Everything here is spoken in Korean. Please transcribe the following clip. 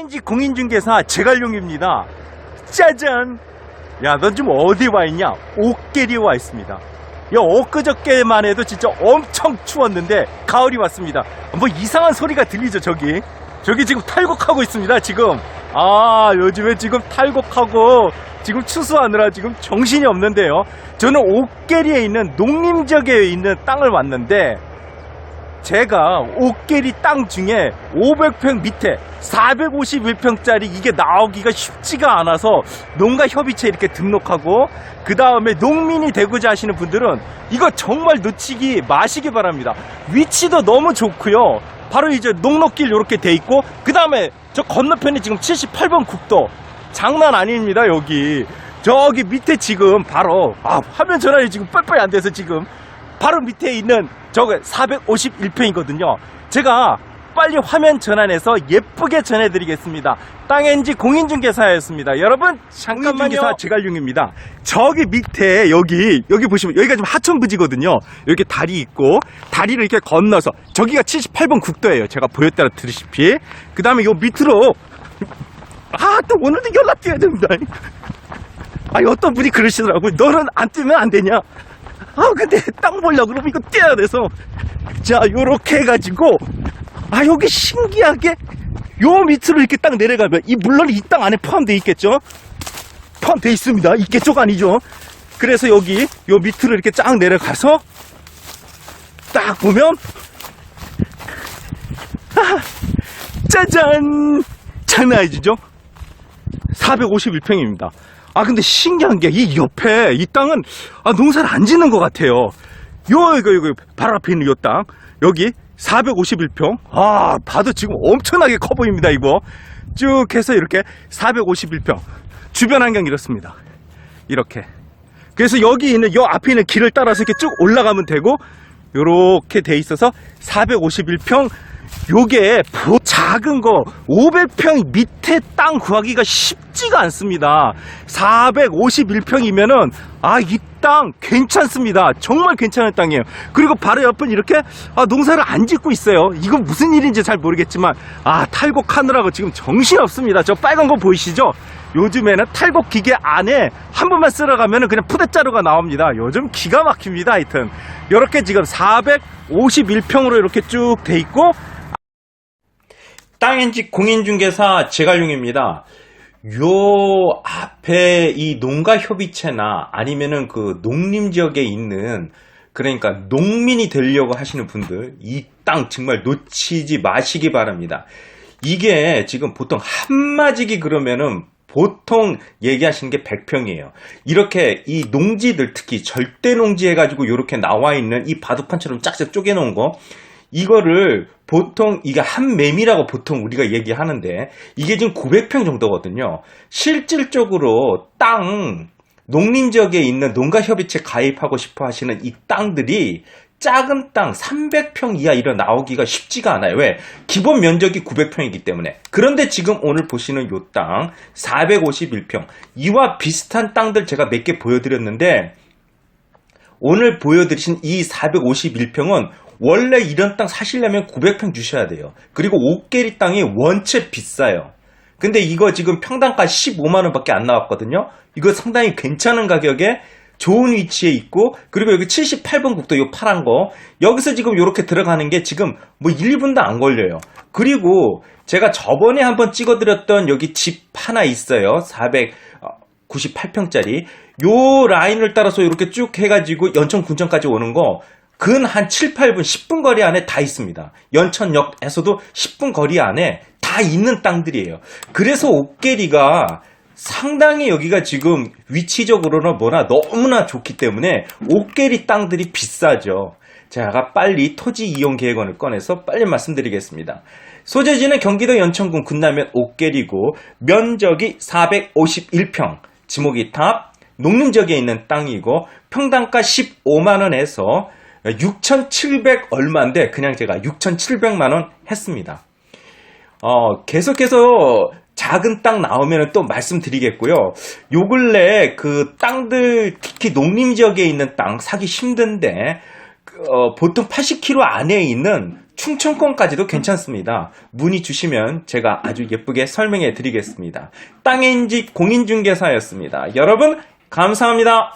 땅엔지 공인중개사 제갈용입니다. 짜잔! 야, 너 지금 어디 와 있냐? 옥계리에 와 있습니다. 야, 엊그저께만 해도 진짜 엄청 추웠는데 가을이 왔습니다. 뭐 이상한 소리가 들리죠, 저기? 저기 지금 탈곡하고 있습니다, 지금. 아, 요즘에 지금 탈곡하고 지금 추수하느라 지금 정신이 없는데요. 저는 옥계리에 있는 농림 지역에 있는 땅을 왔는데 제가 옥계리 땅 중에 500평 밑에 451평짜리 이게 나오기가 쉽지가 않아서 농가 협의체 이렇게 등록하고 그 다음에 농민이 되고자 하시는 분들은 이거 정말 놓치기 마시기 바랍니다. 위치도 너무 좋고요. 바로 이제 농로길 이렇게 돼 있고 그 다음에 저 건너편에 지금 78번 국도 장난 아닙니다 여기 저기 밑에 지금 바로 아 화면 전환이 지금 뻘뻘이 안 돼서 지금 바로 밑에 있는 저거 451평이거든요. 제가 빨리 화면 전환해서 예쁘게 전해드리겠습니다. 땅엔지 공인중개사였습니다. 여러분 잠깐만요. 제갈용입니다. 저기 밑에 여기 여기 보시면 여기가 지금 하천부지거든요. 여기 다리 있고 다리를 이렇게 건너서 저기가 78번 국도예요. 제가 보였다라 들으시피 그 다음에 요 밑으로 아 또 오늘도 연락 드려야 됩니다. 아니 어떤 분이 그러시더라고요. 너는 안 뜨면 안 되냐? 아 근데 땅 보려고 그러면 이거 떼야 돼서. 자 요렇게 해가지고 아 여기 신기하게 요 밑으로 이렇게 딱 내려가면 이 물론 이 땅 안에 포함되어 있겠죠? 포함되어 있습니다. 있겠죠가 아니죠? 그래서 여기 요 밑으로 이렇게 쫙 내려가서 딱 보면 아, 짜잔! 장난 아니죠? 451평입니다. 아, 근데 신기한 게 이 옆에 이 땅은 아, 농사를 안 짓는 것 같아요. 요, 이거, 이거, 바로 앞에 있는 요 땅. 여기 451평. 아, 봐도 지금 엄청나게 커 보입니다, 이거. 쭉 해서 이렇게 451평. 주변 환경 이렇습니다. 이렇게. 그래서 여기 있는 요 앞에 있는 길을 따라서 이렇게 쭉 올라가면 되고, 요렇게 돼 있어서 451평 요게 보- 작은 거 500평 밑에 땅 구하기가 쉽지가 않습니다. 451평이면은 아 이 땅 괜찮습니다. 정말 괜찮은 땅이에요. 그리고 바로 옆은 이렇게 아, 농사를 안 짓고 있어요. 이건 무슨 일인지 잘 모르겠지만 아 탈곡하느라고 지금 정신 없습니다. 저 빨간 거 보이시죠? 요즘에는 탈곡 기계 안에 한 번만 쓸어 가면 그냥 푸대자루가 나옵니다. 요즘 기가 막힙니다. 하여튼 이렇게 지금 451평으로 이렇게 쭉 돼 있고 땅엔지 공인중개사 제갈용입니다. 요 앞에 이 농가 협의체나 아니면은 그 농림 지역에 있는 그러니까 농민이 되려고 하시는 분들 이 땅 정말 놓치지 마시기 바랍니다. 이게 지금 보통 한마지기 그러면은 보통 얘기하시는 게 100평이에요. 이렇게 이 농지들 특히 절대 농지 해가지고 이렇게 나와 있는 이 바둑판처럼 짝짝 쪼개놓은 거 이거를 보통 이게 한 매미라고 보통 우리가 얘기하는데 이게 지금 900평 정도거든요. 실질적으로 땅 농림 지역에 있는 농가 협의체 가입하고 싶어 하시는 이 땅들이 작은 땅 300평 이하 이런 나오기가 쉽지가 않아요. 왜? 기본 면적이 900평이기 때문에. 그런데 지금 오늘 보시는 요 땅 451평 이와 비슷한 땅들 제가 몇 개 보여드렸는데 오늘 보여드리신 이 451평은 원래 이런 땅 사시려면 900평 주셔야 돼요. 그리고 옥계리 땅이 원체 비싸요. 근데 이거 지금 평당가 15만원 밖에 안 나왔거든요. 이거 상당히 괜찮은 가격에 좋은 위치에 있고, 그리고 여기 78번 국도 요 파란 거, 여기서 지금 요렇게 들어가는 게 지금 뭐 1, 2분도 안 걸려요. 그리고 제가 저번에 한번 찍어드렸던 여기 집 하나 있어요. 498평짜리. 요 라인을 따라서 이렇게 쭉 해가지고 연천 군천까지 오는 거, 근 한 7, 8분, 10분 거리 안에 다 있습니다. 연천역에서도 10분 거리 안에 다 있는 땅들이에요. 그래서 옥계리가 상당히 여기가 지금 위치적으로나 뭐나 너무나 좋기 때문에 옥계리 땅들이 비싸죠. 제가 빨리 토지 이용 계획원을 꺼내서 빨리 말씀드리겠습니다. 소재지는 경기도 연천군 군남면 옥계리고 면적이 451평, 지목이 탑, 농림지역에 있는 땅이고 평당가 15만원에서 6,700 얼마인데 그냥 제가 6,700만 원 했습니다. 어, 계속해서 작은 땅 나오면 또 말씀드리겠고요. 요 근래 그 땅들 특히 농림 지역에 있는 땅 사기 힘든데 그, 어, 보통 80km 안에 있는 충청권까지도 괜찮습니다. 문의 주시면 제가 아주 예쁘게 설명해 드리겠습니다. 집 공인중개사였습니다. 여러분, 감사합니다.